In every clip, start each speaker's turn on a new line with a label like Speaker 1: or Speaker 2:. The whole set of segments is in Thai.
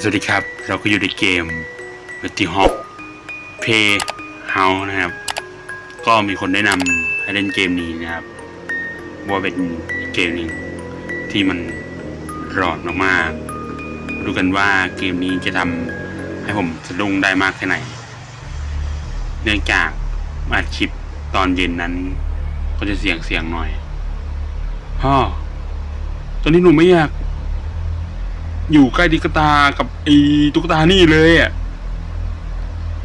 Speaker 1: สวัสดีครับ เราก็อยู่ในเกม b e t t y Hawk Play House นะครับ ก็มีคนแนะนำให้เล่นเกมนี้นะครับ ว่าเป็นเกมหนึ่งที่มันรอนมากๆดูกันว่าเกมนี้จะทำให้ผมสะดุ้งได้มากแค่ไหน เนื่องจากอัดคลิปตอนเย็นนั้น ก็จะเสียงเสียงหน่อยพ่อตอนนี้หนูไม่อยาก อยู่ใกล้ตุ๊กตากับไอ้ตุ๊กตานี่เลยอะ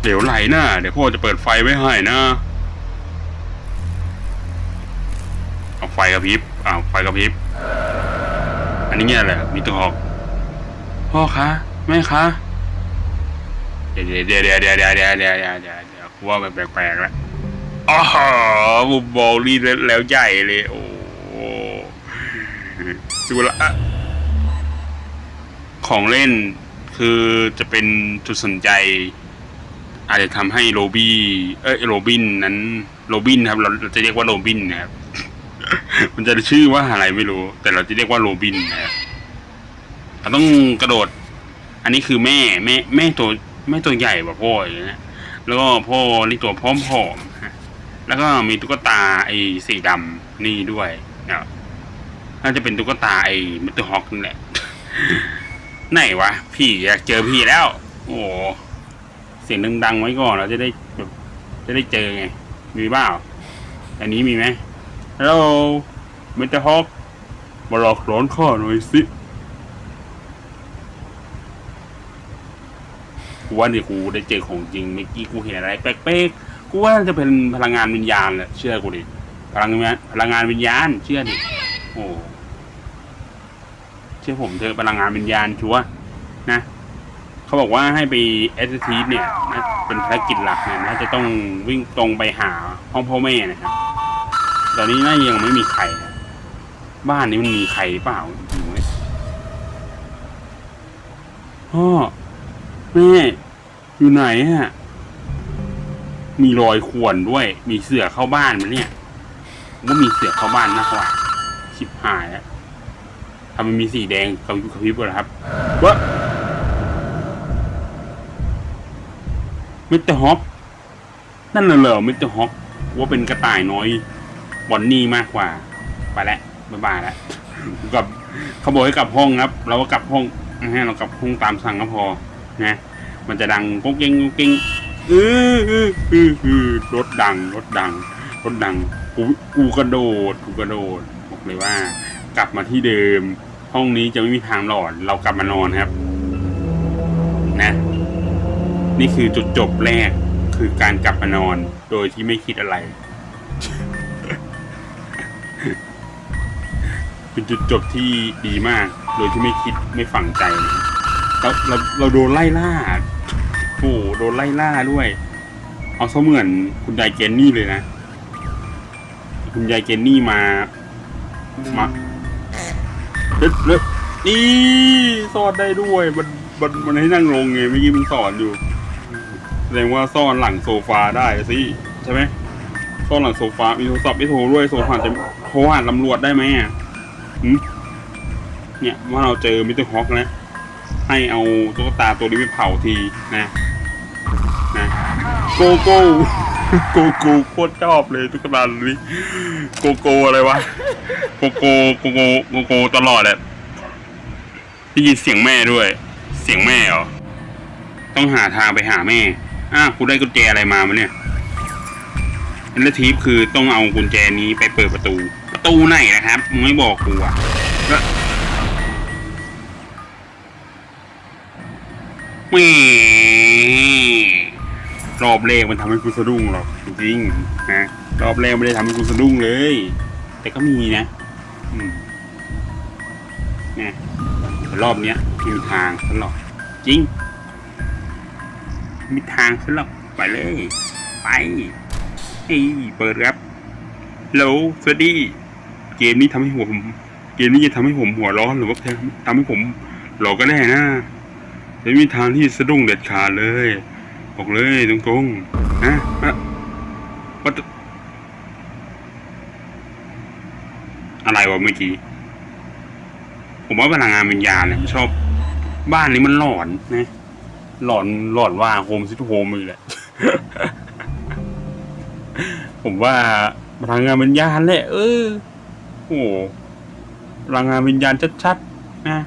Speaker 1: เดี๋ยวไหลนะ่ะเดี๋ยวพ่อจะเปิดไฟไว้ให้นะเอาไฟกระพริบอ้าวไฟกระพริบ อันนี้เนี่ยแหละมีตัวหอก พ่อคะแม่คะเดี๋ยวเดี๋ยวเดี๋ยวเดี๋ยวเดี๋ยวเดี๋ยวเดี๋ยวเดี๋ยวเดี๋ยวเดี๋ยวกูว่ามันแปลกๆแล้วอ๋อบุบบอลลี่แล้วใหญ่เลย โอ้ดูละ ของเล่นคือจะเป็นจุดสนใจ อาจจะทำให้โรบี้เอ้ยโรบินนั้นโรบินครับเราเราจะเรียกว่าโรบินนะครับ มันจะชื่อว่าอะไรไม่รู้ แต่เราจะเรียกว่าโรบินนะครับเราต้องกระโดด อันนี้คือแม่แม่แม่ตัวแม่ตัวใหญ่กว่าพ่ออย่างเงี้ยแล้วก็พ่อนี่ตัวพร้อมๆฮะแล้วก็มีตุ๊กตาไอ้สีดำนี่ด้วยนะน่าจะเป็นตุ๊กตาไอ้มิสเตอร์ฮอคนี่แหละ ไหนวะ พี่อยากเจอพี่แล้ว โอ้เสียงดังๆไว้ก่อนเราจะได้แบบจะได้เจอไง มีเปล่าอันนี้มีไหมฮัลโหลมิสเตอร์ฮอคมาหลอกหลอนข้าหน่อยสิกูว่าเนี่ยกูได้เจอของจริงเมื่อกี้กูเห็นอะไรแป๊กๆกูว่าจะเป็นพลังงานวิญญาณแหละเชื่อกูดิพลังงานพลังงานวิญญาณ เชื่อดิโอ้ ชื่อผมเธอพลังงานวิญญาณชัวนะเขาบอกว่าให้ไปเอสทีเนี่ยนะเป็นภารกิจหลักเนี่ยน่าจะต้องวิ่งตรงไปหาห้องพ่อแม่นะครับตอนนี้น่ายังไม่มีใครนะบ้านนี้มันมีใครเปล่าดูไหมพ่อแม่อยู่ไหนฮะมีรอยข่วนด้วย มีเสือเข้าบ้านมันเนี่ยว่ามีเสือเข้าบ้านมากกว่าชิบหายแล้ว ทำมันมีสีแดงกระพริบกระพริบเลยครับวะมิสเตอร์ฮอปนั่นน่ะเหรอมิสเตอร์ฮอปว่าเป็นกระต่ายน้อยบอนนี่มากกว่า ไปแล้วบ๊ายบายแล้วกับเขาบอกให้กลับห้องครับ เราก็กลับห้องนะฮะเรากลับห้องตามสั่งก็พอนะมันจะดังกุ๊กเก้งกุ๊กเก้งเออเออเออเออรถดังรถดังรถดังกูกูกระโดดกูกระโดดบอกเลยว่า กลับมาที่เดิม ห้องนี้จะไม่มีทางหลอนเรากลับมานอนครับ นะ นี่คือจุดจบแรกคือการกลับมานอน โดยที่ไม่คิดอะไร เป็นจุดจบที่ดีมาก โดยที่ไม่คิดไม่ฝังใจเราเราเราโดนไล่ล่าโอ้โหโดนไล่ล่าด้วย เอาเสมือนคุณยายเกนนี่เลยนะ คุณยายเกนนี่มามา เล็ดเล็ดนี่ซ่อนได้ด้วย มันมันมันให้นั่งลงไงเมื่อกี้มันสอนอยู่แสดงว่าซ่อนหลังโซฟาได้สิใช่ไหมซ่อนหลังโซฟามีโทรศัพท์ไม่โทรด้วยโซฟาจะโทรหาตำรวจได้ไหมอะเนี่ยว่าเราเจอมิสเตอร์ฮอคนะให้เอาตุ๊กตาตัวนี้ไปเผาทีนะนะโกโก้ โกโก้โคตรชอบเลยตุ๊กตานี้โกโก้อะไรวะโกโก้โกโก้โกโก้ตลอดอะได้ยินเสียงแม่ด้วย เสียงแม่เหรอต้องหาทางไปหาแม่อ้าวกูได้กุญแจอะไรมามาเนี่ยอันละทีฟคือต้องเอากุญแจนี้ไปเปิดประตู ประตูไหนนะครับมึงไม่บอกกูอะแล้วแหม่ รอบแรกมันทำให้กูสะดุ้งหรอกจริงๆนะรอบแรกไม่ได้ทำให้กูสะดุ้งเลย แต่ก็มีนะเนี่ยรอบเนี้ยมีทางสหรอกจริง มีทางสหรอกไปเลย ไปเฮ้ยเปิดครับโหลสวัสดี เกมนี้ทำให้หัวผม เกมนี้จะทำให้ผมหัวร้อนหรือว่าทำให้ผมหลอกก็แน่นะไม่มีทางที่สะดุ้งเด็ดขาดเลย บอกเลยตรงๆนะอะว่าอะไรวะเมื่อกี้ ผมว่าพลังงานวิญญาณเนี่ยมันชอบ บ้านนี้มันหลอนนะ หลอนหลอนว่าโฮมซิทโฮมอีกแหละ ผมว่าพลังงานวิญญาณแหละเออ โอ้พลังงานวิญญาณชัดๆนะ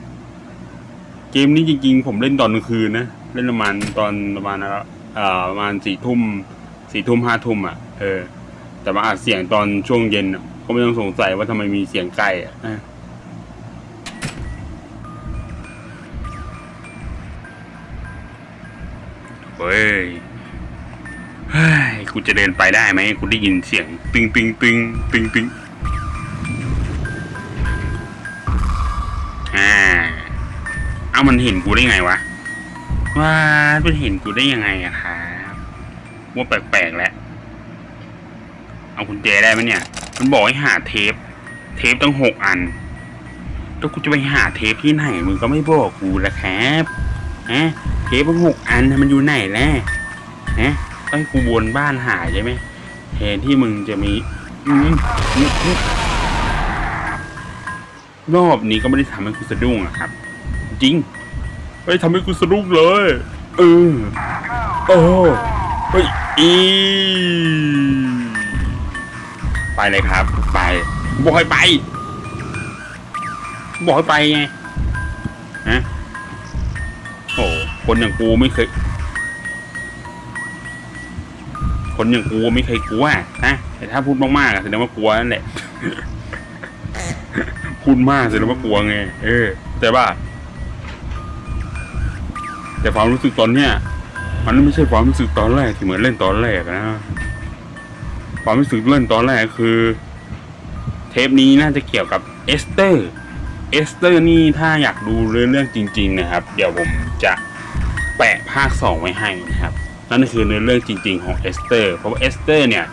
Speaker 1: เกมนี้จริงๆ ผมเล่นตอนกลางคืนนะ เล่นประมาณตอนประมาณเอ่อ ประมาณสี่ทุ่มสี่ทุ่มห้าทุ่มอะเออ แต่มาอัดเสียงตอนช่วงเย็นก็ไม่ต้องสงสัยว่าทำไมมีเสียงไก่อะนะเฮ้ยเฮ้ยกูจะเดินไปได้ไหมกูได้ยินเสียงตึงตึงตึงตึงตึงอ่า เอามันเห็นกูได้ไงวะ ว่ามันเห็นกูได้ยังไงอะครับว่าแปลกๆแหละเอากุญแจได้ไหมเนี่ย มันบอกให้หาเทป เทปตั้งหกอันแล้วกูจะไปหาเทปที่ไหนมึงก็ไม่บอกกูละครับฮะเทปตั้งหกอันมันอยู่ไหนแล้วฮะต้องให้กูวนบ้านหาใช่ไหมแทนที่มึงจะมีอืมรอบนี้ก็ไม่ได้ทำให้กูสะดุ้งอะครับ จริง ไม่ได้ทำให้กูสะดุ้งเลยเออโอ้เฮ้ยอีไปเลยครับ ไปบอกให้ไปบอกให้ไปไงฮะโอ้คนอย่างกูไม่เคย คนอย่างกูไม่เคยกลัวนะแต่ถ้าพูดมากๆอะแสดงว่ากลัวนั่นแหละพูดมากแสดงว่ากลัวไง เออแต่ว่า แต่ความรู้สึกตอนเนี้ยมันไม่ใช่ความรู้สึกตอนแรกที่เหมือนเล่นตอนแรกนะความรู้สึกเล่นตอนแรกคือ เทปนี้น่าจะเกี่ยวกับเอสเตอร์เอสเตอร์นี่ถ้าอยากดูเรื่องเรื่องจริง ๆ นะครับ เดี๋ยวผมจะแปะภาคสองไว้ให้นะครับ นั่นคือเนื้อเรื่องจริง ๆ ของเอสเตอร์ เพราะว่าเอสเตอร์เนี่ย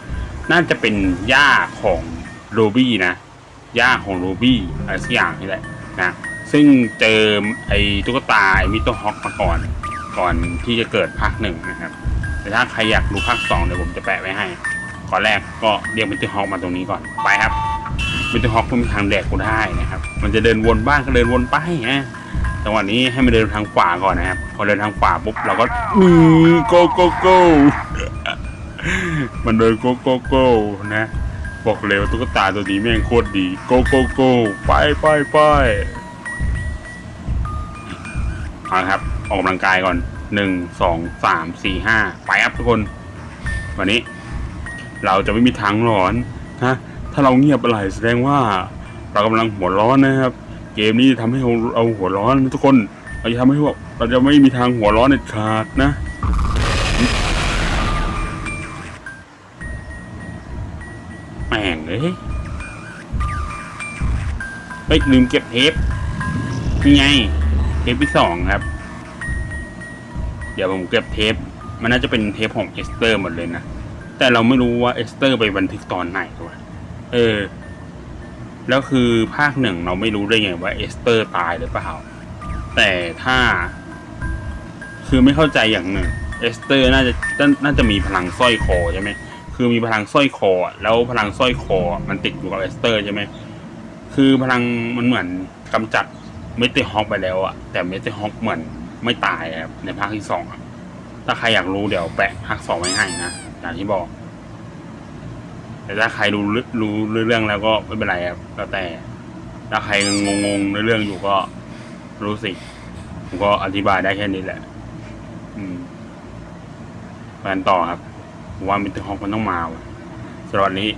Speaker 1: น่าจะเป็นย่าของโรบี้นะย่าของโรบี้อะไรสักอย่างนี่แหละนะ ซึ่งเจอไอ้ตุ๊กตาไอ้มิโตฮอกมาก่อน ก่อนที่จะเกิดภาคหนึ่งนะครับ แต่ถ้าใครอยากดูภาคสองเดี๋ยวผมจะแปะไว้ให้ก่อนแรกก็เรียกมิโตฮอกมาตรงนี้ก่อนไปครับมิโตฮอกก็มีทางแดกกูได้นะครับ มันจะเดินวนบ้านก็เดินวนไปนะจังหวะนี้ให้มันเดินทางขวาก่อนนะครับพอเดินทางขวาปุ๊บเราก็อือโกโกโก้มันเดินโกโกโก้นะบอกเลยว่าตุ๊กตาตัวนี้แม่งโคตรดี โกโกโก้ไปไปไป เอาละครับ ออกกำลังกายก่อนหนึ่งสองสามสี่ห้าไปครับทุกคน วันนี้ เราจะไม่มีทางหลอนนะถ้าเราเงียบอะไรแสดงว่า เรากำลังหัวร้อนนะครับ เกมนี้จะทำให้เราเราหัวร้อนทุกคน เราจะทำให้พวกเราจะไม่มีทางหัวร้อนเด็ดขาดนะแม่งเอ้ยเฮ้ยลืมเก็บเทปนี่ไง ปที่สองครับ เดี๋ยวผมเก็บเทป มันน่าจะเป็นเทปของเอสเตอร์หมดเลยนะ แต่เราไม่รู้ว่าเอสเตอร์ไปบันทึกตอนไหนด้วยเออ แล้วคือภาคหนึ่งเราไม่รู้ได้ไงว่าเอสเตอร์ตายหรือเปล่า แต่ถ้า คือไม่เข้าใจอย่างหนึ่ง เอสเตอร์น่าจะน่าจะมีพลังสร้อยคอใช่ไหมคือมีพลังสร้อยคอ แล้วพลังสร้อยคอ มันติดอยู่กับเอสเตอร์ใช่ไหมคือพลังมันเหมือนกำจัด เมติฮอกไปแล้วอะแต่เมติฮอกเหมือนไม่ตายครับในภาคที่สองอะถ้าใครอยากรู้เดี๋ยวแปะภาคสองไว้ให้นะอย่างที่บอก แต่ถ้าใครรู้รู้เรื่องแล้วก็ไม่เป็นไรครับแล้วแต่ ถ้าใครงงงในเรื่องอยู่ก็รู้สิผมก็อธิบายได้แค่นี้แหละ อืมไปกันต่อครับผมว่ามิเตอร์ฮอกมันต้องมาว่ะสำหรับนนี้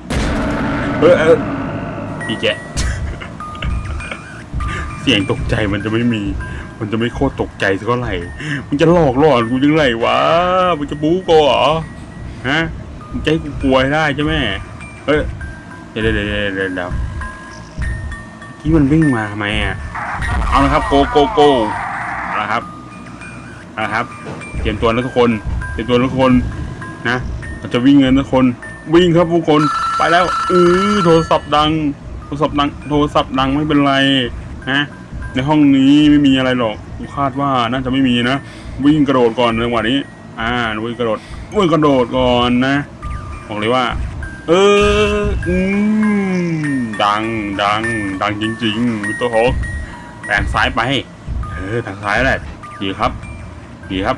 Speaker 1: เออเอออีแกะ เสียงตกใจมันจะไม่มี มันจะไม่โคตรตกใจสักเท่าไหร่มันจะหลอกหลอนกูยังไงวะมันจะบู๊กูเหรอฮะมันจะให้กูกลัวได้ใช่ไหมเออเดี๋ยเดี๋ยวเดี๋ยวเดี๋ยวเดี๋ยวที่มันวิ่งมาทำไมอะเอาละครับโกโกโกเอาละครับเอาละครับ เตรียมตัวนะทุกคนเตรียมตัวทุกคนนะเราจะวิ่งเงินทุกคน วิ่งครับทุกคนไปแล้วเออโทรศัพท์ดังโทรศัพท์ดัง โทรศัพท์ดังไม่เป็นไร ฮะในห้องนี้ไม่มีอะไรหรอกคาดว่าน่าจะไม่มีนะ วิ่งกระโดดก่อนในจังหวะนี้ อ่าวิ่งกระโดดวิ่งกระโดดก่อนนะบอกเลยว่า เอออืมดังดัง ดังจริงๆมิสเตอร์ฮอกแปลงซ้ายไป เออทางซ้ายแหละดีครับดีครับ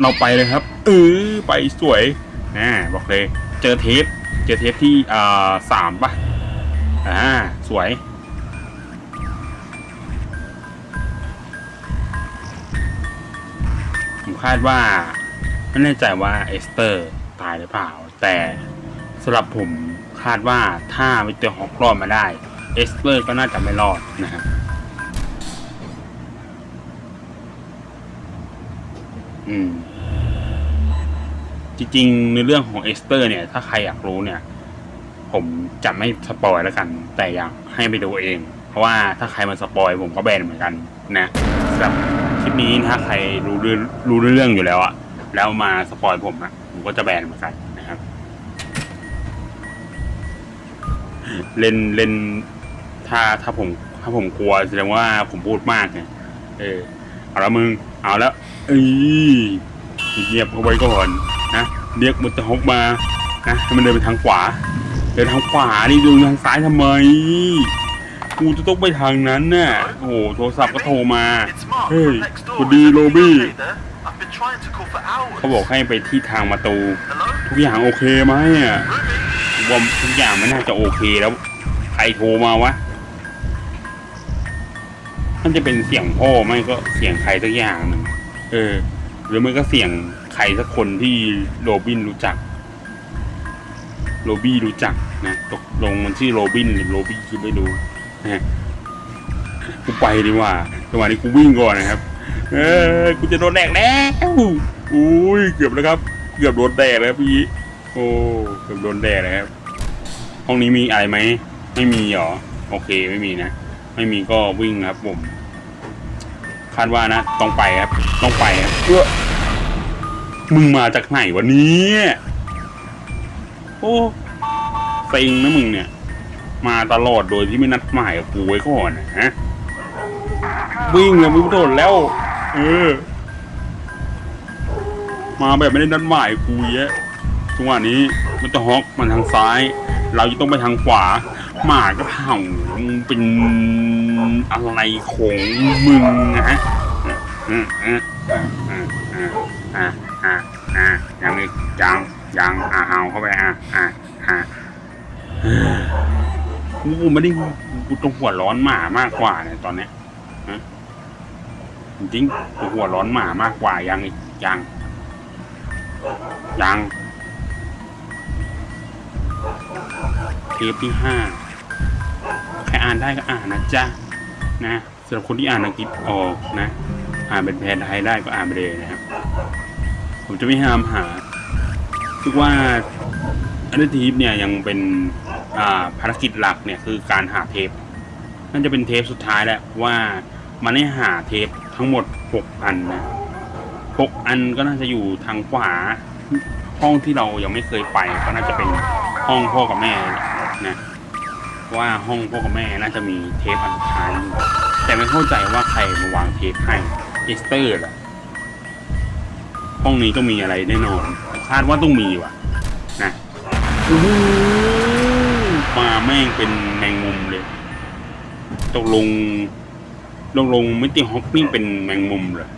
Speaker 1: เราไปเลยครับ เออไปสวยอ่าบอกเลย เจอเทป เจอเทปที่อ่าสามป่ะอ่าสวย คาดว่า ไม่แน่ใจว่าเอสเตอร์ตายหรือเปล่า แต่สำหรับผมคาดว่าถ้าวิเตอร์ฮอกรอดมาได้เอสเตอร์ก็น่าจะไม่รอดนะครับอืมจริงๆในเรื่องของเอสเตอร์เนี่ย ถ้าใครอยากรู้เนี่ย ผมจะไม่สปอยแล้วกัน แต่อยากให้ไปดูเอง เพราะว่าถ้าใครมาสปอยผมก็แบนเหมือนกัน นะสำหรับ ลิปนี้ถ้าใครรู้เรื่องรู้เรื่องอยู่แล้วอะแล้วมาสปอยผมอะผมก็จะแบนเหมือนกันนะครับ เล่นเล่นถ้าถ้าผม ถ้าผมกลัวแสดงว่าผมพูดมากไงเออเอาละมึง เอาแล้วเอ้ยเงียบเอาไว้ก่อนนะเรียกมันจะฮกมานะให้มันเดินไปทางขวา เดินทางขวานี่ดูทางซ้ายทำไม กูจะต้องไปทางนั้นน่ะโอ้โหโทรศัพท์ก็โทรมา
Speaker 2: It's Mark
Speaker 1: เฮ้ย
Speaker 2: from next
Speaker 1: ส
Speaker 2: door.
Speaker 1: วัสดีโรบี้
Speaker 2: Okay there. I've been trying to call for hours.
Speaker 1: เขาบอกให้ไปที่ทางประตู
Speaker 2: Hello?
Speaker 1: ทุกอย่างโอเคไหมอะ
Speaker 2: Ruby?
Speaker 1: ว่าทุกอย่างไม่น่าจะโอเคแล้วใครโทรมาวะมันจะเป็นเสียงพ่อไม่ก็เสียงใครสักอย่างหนึ่งเออ หรือไม่ก็เสียงใครสักคนที่โรบินรู้จัก โรบี้รู้จักนะตกลงมันชื่อโรบินหรือโรบี้คือไม่รู้ นะกูไปดีว่าจังหวะนี้กูวิ่งก่อนนะครับ เออกูจะโดนแดกแล้วอุ้ยเกือบแล้วครับ เกือบโดนแดกแล้วพี่โอ้เกือบโดนแดดเลยครับ ห้องนี้มีอะไรไหมไม่มีหรอโอเคไม่มีนะ ไม่มีก็วิ่งครับผมคาดว่านะต้องไปครับ ต้องไปครับเออมึงมาจากไหนวะเนี้ โอ้เซ็งนะมึงเนี่ย มาตลอดโดยที่ไม่นัดหมายกับกูไว้ก่อนนะฮะวิ่งเลยมึงโดนแล้ว เออ มาแบบไม่ได้นัดหมายกูเยอะจังหวะนี้มันจะฮอกมันทางซ้าย เราจะต้องไปทางขวา หมาก็เห่ามึงเป็นอะไรของมึงนะฮะอ่าอ่าอ่าอ่าอ่าอ่ายังอีกยังยังอ่าเห่าเข้าไปอ่าอ่าอ่า กูไม่ได้กูต้องหัวร้อนหมามากกว่าเนี่ยตอนเนี้ยฮะจริงๆกูหัวร้อนหมามากกว่ายังอีกยังยังเทปที่ห้าใครอ่านได้ก็อ่านนะจ๊ะนะสำหรับคนที่อ่านอังกฤษออกนะ อ่านเป็นแพนไทยได้ก็อ่านไปเลยนะครับ ผมจะไม่ห้ามหาคิดว่าอันนี้ทีปเนี่ยยังเป็น ภารกิจหลักเนี่ยคือการหาเทปน่าจะเป็นเทปสุดท้ายแล้วว่ามันได้หาเทปทั้งหมดหกอันนะหกอันก็น่าจะอยู่ทางขวาห้องที่เรายังไม่เคยไปก็น่าจะเป็นห้องพ่อกับแม่นะว่าห้องพ่อกับแม่น่าจะมีเทปอันสุดท้ายแต่ไม่เข้าใจว่าใครมาวางเทปให้เอสเตอร์เหรอห้องนี้ต้องมีอะไรแน่นอนคาดว่าต้องมีว่ะนะโอ้ มาแม่งเป็นแมงมุมเลย ตกลงตกลงมิติฮอปนี่เป็นแมงมุมเหรอ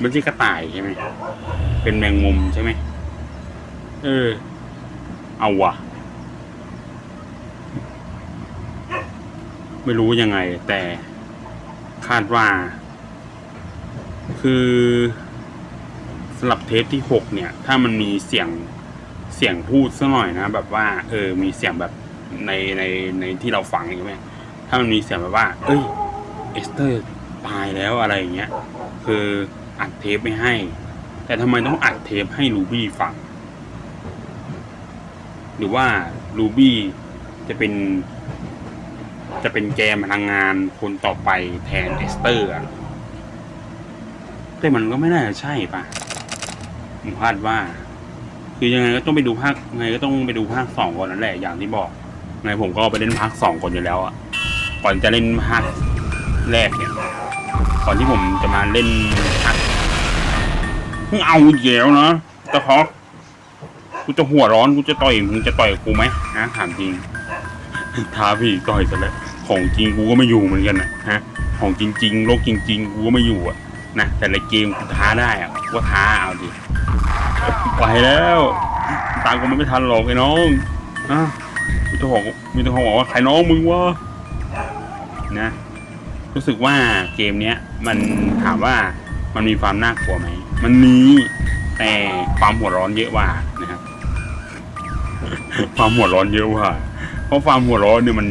Speaker 1: ไม่ใช่กระต่ายใช่ไหมเป็นแมงมุมใช่ไหมเออ เอาวะไม่รู้ยังไง แต่คาดว่า คือสำหรับเทปที่หกเนี่ย ถ้ามันมีเสียงเสียงพูดสักหน่อยนะ แบบว่า เออ มีเสียงแบบ ในในในที่เราฟังใช่ไหมถ้ามันมีเสียงแบบว่า เอ้ยเอสเตอร์ตายแล้วอะไรอย่างเงี้ย คืออัดเทปไม่ให้ แต่ทำไมต้องอัดเทปให้ลูบี้ฟัง หรือว่าลูบี้จะเป็น จะเป็นแกนพลังงานคนต่อไปแทนเอสเตอร์แต่มันก็ไม่น่าจะใช่ปะผมคาดว่า คือยังไงก็ต้องไปดูภาคยังไงก็ต้องไปดูภาคสองก่อนนั่นแหละอย่างที่บอก ไงผมก็ไปเล่นภาคสองก่อนอยู่แล้วอะก่อนจะเล่นภาคแรกเนี่ยก่อนที่ผมจะมาเล่นภาคมึงเอาอีกแล้วนะตะฮอกกูจะหัวร้อนกูจะต่อยมึงจะต่อยกูไหมนะถามจริงท้าพี่ต่อยซะแล้วของจริงกูก็ไม่อยู่เหมือนกันนะฮะของจริง ๆ โลกจริง ๆ กูก็ไม่อยู่อะนะแต่ในเกมกูท้าได้อะว่าท้าเอาดิไหวแล้ว ตามกูมันไม่ทันหรอกไอ้น้องอะ มีตัวของมีตัวของบอกว่าใครน้องมึงวะนะ รู้สึกว่าเกมเนี้ยมันถามว่ามันมีความน่ากลัวไหม มันมีแต่ความหัวร้อนเยอะว่านะครับ ความหัวร้อนเยอะว่า เพราะความหัวร้อนเนี่ยมัน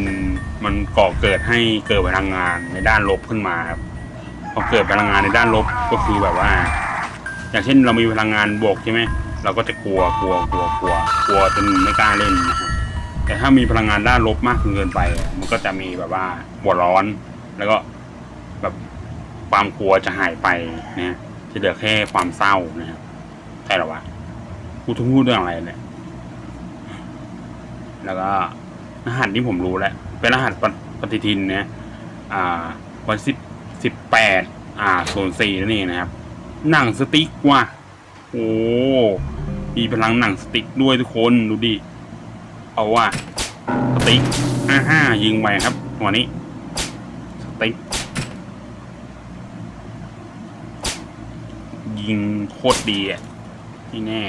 Speaker 1: มันก่อเกิดให้เกิดพลังงานในด้านลบขึ้นมาครับพอเกิดพลังงานในด้านลบก็คือแบบว่า อย่างเช่นเรามีพลังงานบวกใช่ไหมเราก็จะกลัวกลัวกลัวกลัวกลัวจนไม่กล้าเล่นนะ แต่ถ้ามีพลังงานด้านลบมากเกินไป มันก็จะมีแบบว่าหัวร้อน แล้วก็แบบความกลัวจะหายไปนะจะเหลือแค่ความเศร้านะครับใช่หรอวะกูทุ่งพูดเรื่องอะไรเนี่ยแล้วก็รหัสที่ผมรู้แล้วเป็นรหัสปฏิทินนี่ยอ่า วันสิบสิบแปดอ่าโซนสี่นั่นเองนะครับ หนังสติ๊กว่ะโอ้มีพลังหนังสติ๊กด้วยทุกคนดูดิ เอาว่าสติ๊กอ่าห้ายิงไปครับวันนี้สติ๊กยิงโคตรดีอะที่แน่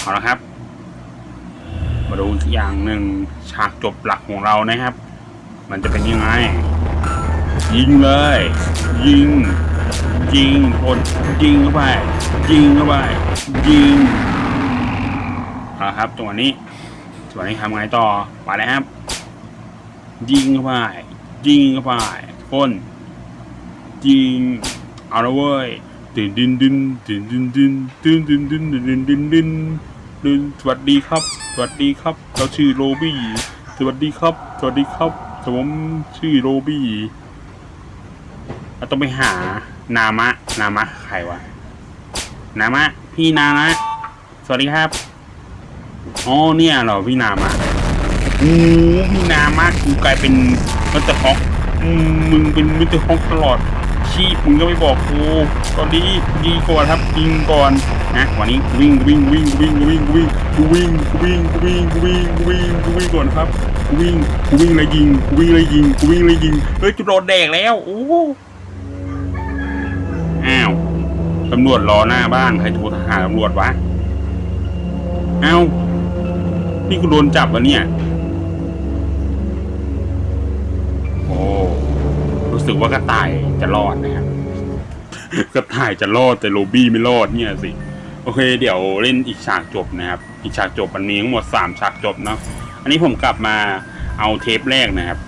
Speaker 1: เอาละครับ มาดูอีกอย่างหนึ่งฉากจบหลักของเรานะครับ มันจะเป็นยังไง ยิงเลย ยิง ยิงคนยิงเข้าไป ยิงเข้าไป ยิงเอาละครับจังหวะนี้ จังหวะนี้ทำไงต่อไปเลยครับ ยิงเข้าไปยิงเข้าไปคนยิงเอาละเว้ยดินดินดินดินดินดินดินดินดินดินดินดินดินดินสวัสดีครับ สวัสดีครับ เราชื่อโรบี้ สวัสดีครับ สวัสดีครับผมชื่อโรบี้เราต้องไปหานามะ นามะใครวะ นามะ พี่นามะ สวัสดีครับ อ๋อเนี่ยเหรอพี่นามะโอ้พี่นามะกูกลายเป็นมิสเตอร์ฮอกมึงเป็นมิสเตอร์ฮอกตลอดชีพมึงก็ไม่บอกกูตอนนี้ยิงก่อนครับยิงก่อนนะวันนี้วิ่งวิ่งวิ่งวิ่งวิ่งวิ่งวิ่งวิ่งวิ่งวิ่งวิ่งวิ่งก่อนครับวิ่งวิ่งเลยยิงวิ่งเลยยิงวิ่งเลยยิงเฮ้ยจุดโดนแดกแล้วโอ้อ้าวตำรวจรอหน้าบ้านใครโทรหาตำรวจวะอ้าว นี่กูโดนจับวะเนี่ย โอ้รู้สึกว่ากระต่ายจะรอดนะครับกระต่ายจะรอดแต่โรบี้ไม่รอดเนี่ยสิ โอเค เดี๋ยวเล่นอีกฉากจบนะครับ อีกฉากจบมันมีทั้งหมดสามฉากจบเนาะอันนี้ผมกลับมาเอาเทปแรกนะครับ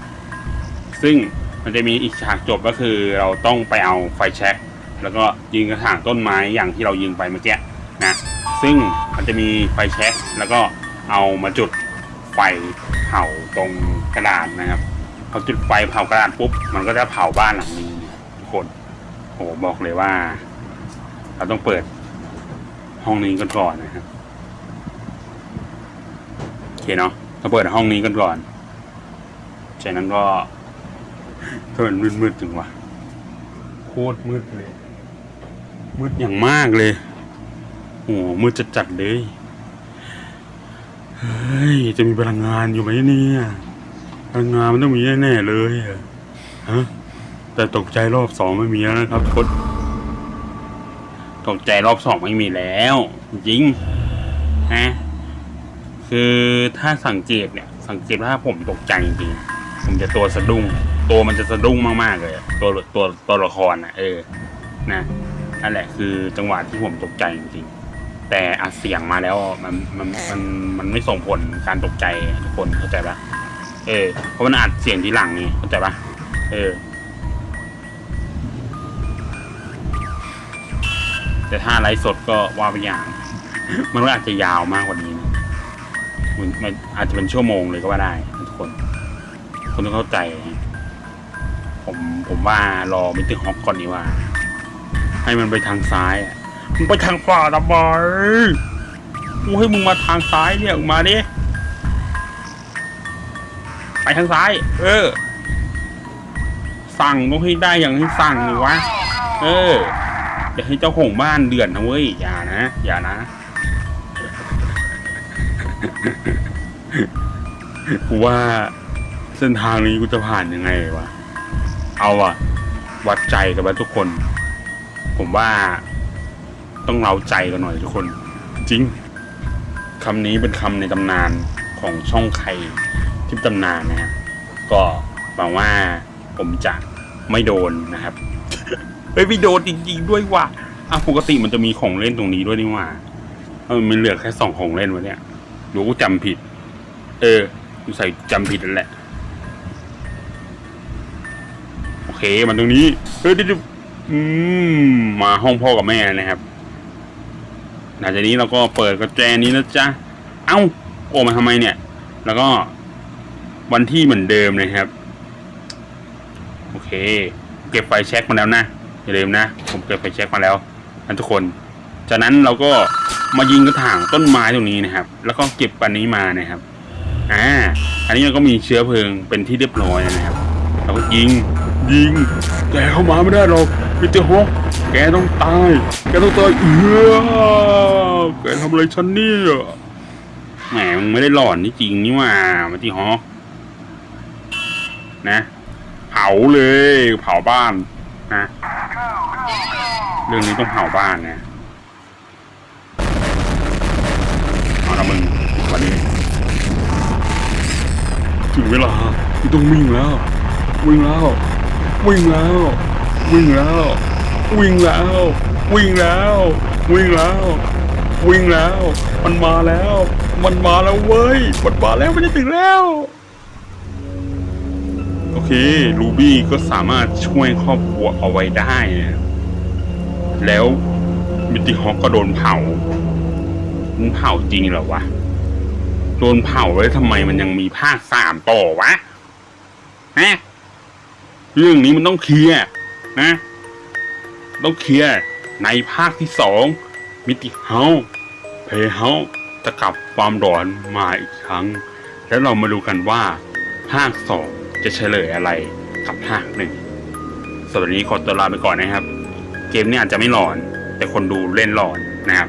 Speaker 1: ซึ่งมันจะมีอีกฉากจบก็คือเราต้องไปเอาไฟแช็กแล้วก็ยิงกระถางต้นไม้อย่างที่เรายิงไปเมื่อกี้นะ ซึ่งมันจะมีไฟแช็กแล้วก็ เอามาจุดไฟเผาตรงกระดานนะครับพอจุดไฟเผากระดานปุ๊บมันก็จะเผาบ้านหลังนี้ทุกคนโอ้บอกเลยว่า เราต้องเปิดห้องนี้กันก่อนนะครับโอเคเนาะเราเปิดห้องนี้กันก่อนจากนั้นก็เทินมืดๆถึงวะโคตรมืดเลย มืดอย่างมากเลยโอ้มืดจัดๆเลย เฮ้ยจะมีพลังงานอยู่ไหมเนี่ยพลังงานมันต้องมีแน่ๆเลยฮะแต่ตกใจรอบสองไม่มีแล้วนะครับทุกคนตกใจรอบสองไม่มีแล้ว จริงฮะคือถ้าสังเกตเนี่ย สังเกตว่าผมตกใจจริงผมจะตัวสะดุ้ง ตัวมันจะสะดุ้งมากๆเลย ตัวตัวตัวละครนะเออนะนั่นแหละคือจังหวะที่ผมตกใจจริง แต่อัดเสียงมาแล้วมันมันมันมันไม่ส่งผลการตกใจทุกคนเข้าใจปะเออเพราะมันอัดเสียงทีหลังนี่เข้าใจปะเออ แต่ถ้าไลฟ์สดก็ว่าไปอย่าง มันก็อาจจะยาวมากกว่านี้นะมันมันอาจจะเป็นชั่วโมงเลยก็ว่าได้ทุกคนคนต้องเข้าใจนะผมผมว่ารอมิเตอร์ฮอกก่อนดีกว่า ให้มันไปทางซ้ายอะ มึงไปทางขวาทำไมกูให้มึงมาทางซ้ายเนี่ยมาดิไปทางซ้าย เออ สั่งต้องให้ได้อย่างที่สั่งเลยวะ เอออย่าให้เจ้าของบ้านเดือดนะเว้ย อย่านะ อย่านะ กูว่าเส้นทางนี้กูจะผ่านยังไงวะ เอาอะวัดใจกันไว้ทุกคน ผมว่า ต้องเราใจกันหน่อยทุกคน จริงคำนี้เป็นคำในตำนานของช่องใครที่ตำนานนะครับก็หวังว่าผมจะไม่โดนนะครับเฮ้ยไม่โดนจริงๆด้วยว่ะอะปกติมันจะมีของเล่นตรงนี้ด้วยนี่ว่าเออมันเหลือแค่สองของเล่นวะเนี่ยหรือกูจำผิด เออกูใส่จำผิดนั่นแหละโอเคมันตรงนี้เฮ้ยดี๋ยวๆอืมมาห้องพ่อกับแม่นะครับ หลังจากนี้เราก็เปิดกระแจนี้นะจ๊ะ เอ้า โอ้มาทำไมเนี่ย แล้วก็วันที่เหมือนเดิมนะครับ โอเค เก็บไฟแช็กมาแล้วนะ อย่าลืมนะ ผมเก็บไฟแช็กมาแล้วนะทุกคน จากนั้นเราก็มายิงกระถางต้นไม้ตรงนี้นะครับ แล้วก็เก็บอันนี้มานะครับ อ่า อันนี้เราก็มีเชื้อเพลิงเป็นที่เรียบร้อยนะครับ เราก็ยิง ยิง แกเข้ามาไม่ได้หรอก พีเตอร์ฮกแกต้องตาย แกต้องตายเออแกทำอะไรฉันเนี่ย แหมมึงไม่ได้หลอนนี่จริงนี่ว่ามาที่ฮอกนะ เผาเลย เผาบ้านนะ เรื่องนี้ต้องเผาบ้านนะเอาละมึงวันนี้ ถึงเวลาที่ต้องวิ่งแล้ว วิ่งแล้ว วิ่งแล้ว วิ่งแล้ว วิ่งแล้ว วิ่งแล้ว วิ่งแล้ว วิ่งแล้ว มันมาแล้ว มันมาแล้วเว้ยมันมาแล้วมันจะถึงแล้ว โอเครูบี้ก็สามารถช่วยครอบครัวเอาไว้ได้นะแล้วมิติฮอกก็โดนเผามันเผาจริงเหรอวะ โดนเผาแล้วทำไมมันยังมีภาคสามต่อวะฮะเรื่องนี้มันต้องเคลียร์ นะ ต้องเคลียร์ในภาคที่สองมิติเฮาเพเฮาจะกลับความร้อนมาอีกครั้ง แล้วเรามาดูกันว่า ภาคสองจะเฉลยอะไรกับภาคหนึ่งสำหรับวันนี้ขอตัวลาไปก่อนนะครับ เกมนี้อาจจะไม่หลอน แต่คนดูเล่นหลอนนะครับ